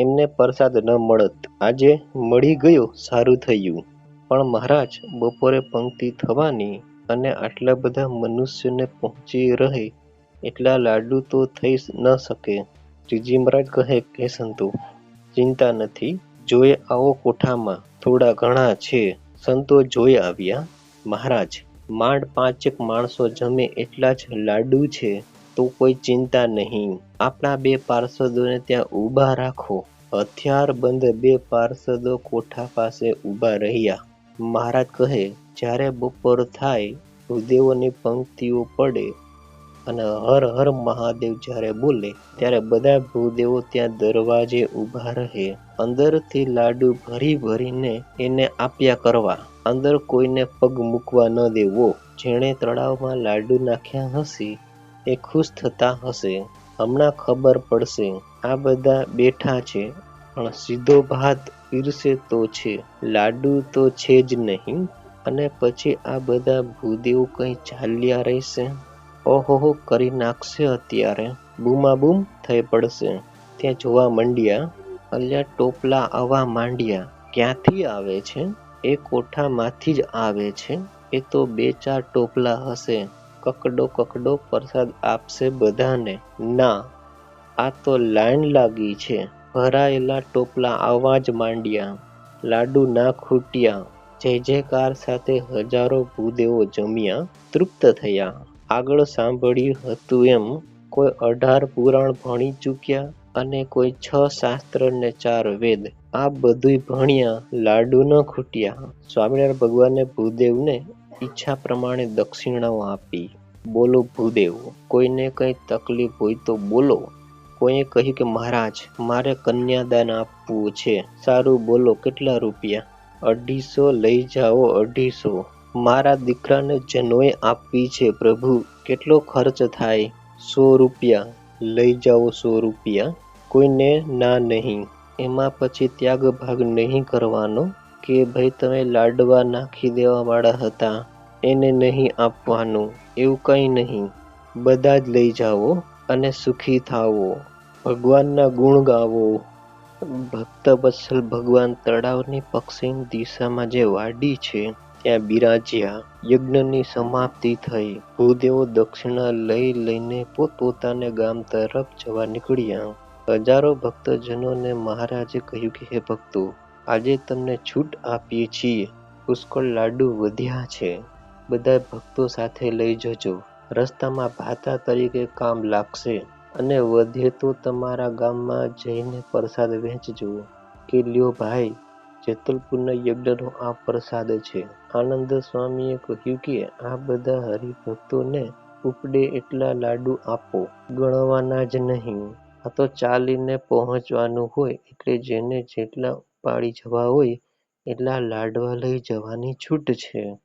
એમને પ્રસાદ ન મળત. આજે મળી ગયો, સારું થયું. પણ મહારાજ, બપોરે પંક્તિ થવાની અને આટલા બધા મનુષ્યોને પહોંચી રહે, એટલા લાડુ તો થઈ ન શકે. ત્રીજી મહારાજ કહે કે સંતો, ચિંતા નથી. જોઈ આવો કોઠામાં. થોડા ઘણા છે. સંતો જોઈ આવ્યા. મહારાજ, માંડ પાંચેક માણસો જમે એટલા જ લાડુ છે. તો કોઈ ચિંતા નહીં. આપણા બે પાર્ષદોને ત્યાં ઊભા રાખો. હથિયાર બંધ બે પાર્ષદો કોઠા પાસે ઊભા રહ્યા. મહારાજ કહે, જ્યારે બપોર થાય, ભૂદેવોની પંક્તિઓ પડે અને હર હર મહાદેવ જ્યારે બોલે, ત્યારે બધા ભૂદેવો ત્યાં દરવાજે ઊભા રહે. અંદરથી લાડુ ભરી ભરીને એને આપ્યા કરવા. અંદર કોઈને પગ મૂકવા ન દેવો. જેણે તળાવમાં લાડુ નાખ્યા હશે એ ખુશ થતા હશે. હમણાં ખબર પડશે. આ બધા બેઠા છે, પણ સીધો ભાત પીરસે તો છે. લાડુ તો છે જ નહીં. અને પછી આ બધા ભૂદેવો કંઈ ચાલ્યા રહેશે? ઓહોહો કરી નાખશે અત્યારે. બૂમાબૂમ થઈ પડશે. ત્યાં જોવા માંડ્યા. અલ્યા, ટોપલા આવવા માંડ્યા. ક્યાંથી આવે છે? એ કોઠામાંથી જ આવે છે. એ તો બે ચાર ટોપલા હશે. કકડો કકડો પ્રસાદ આપશે બધાને. ના, આ તો લાઈન લાગી છે. ભરાયેલા ટોપલા આવવા જ માંડ્યા. લાડુ ના ખૂટ્યા. જય જયકાર સાથે હજારો ભૂદેવો જમ્યા, તૃપ્ત થયા. આગળ સાંભળ્યું હતું એમ, કોઈ અઢાર પુરાણ ભણી ચૂક્યા અને કોઈ છ શાસ્ત્ર ને ચાર વેદ. આ બધુંય ભણ્યા, લાડુ ન ખૂટ્યા. સ્વામિનારાયણ ભગવાને ભૂદેવને ઈચ્છા પ્રમાણે દક્ષિણાઓ આપી. બોલો ભૂદેવ, કોઈને કંઈ તકલીફ હોય તો બોલો. કોઈએ કહ્યું કે, મહારાજ, મારે કન્યાદાન આપવું છે. સારું બોલો, કેટલા રૂપિયા? અઢીસો લઈ જાઓ, અઢીસો. મારા દીકરાને જનોએ આપવી છે, પ્રભુ. કેટલો ખર્ચ થાય? સો રૂપિયા. લઈ જાઓ સો રૂપિયા. કોઈને ના નહીં. એમાં પછી ત્યાગ ભાગ નહીં કરવાનો? કે ભાઈ તમે લાડવા નાખી દેવાવાળા હતા? એને નહીં આપવાનું, એવું કંઈ નહીં. બધા જ લઈ જાઓ અને સુખી થાવો ભગવાનના ગુણ ગાવો ભક્ત વત્સલ ભગવાન તળાવની પશ્ચિમ દિશામાં જે વાડી છે, ત્યાં બિરાજ્યા. યજ્ઞની સમાપ્તિ થઈ. ભૂદેવો દક્ષિણા લઈ લઈને પોતપોતાને ગામ તરફ જવા નીકળ્યા. હજારો ભક્તજનોને મહારાજે કહ્યું કે, હે ભક્તો, આજે તમને છૂટ આપીએ છીએ. પુષ્કળ લાડુ વધ્યા છે. બધા ભક્તો સાથે લઈ જજો. રસ્તામાં ભાતા તરીકે કામ લાગશે અને વધે તો તમારા ગામમાં જઈને પ્રસાદ વહેંચજો કે લ્યો ભાઈ, જેતલપુરના યજ્ઞનો આ પ્રસાદ છે. આનંદ સ્વામીએ કહ્યું કે આ બધા હરિભક્તોને ઉપડે એટલા લાડુ આપો. ગણવાના જ નહીં. આ તો ચાલીને પહોંચવાનું હોય એટલે જેને જેટલા ઉપાડી જવા હોય એટલા લાડવા લઈ જવાની છૂટ છે.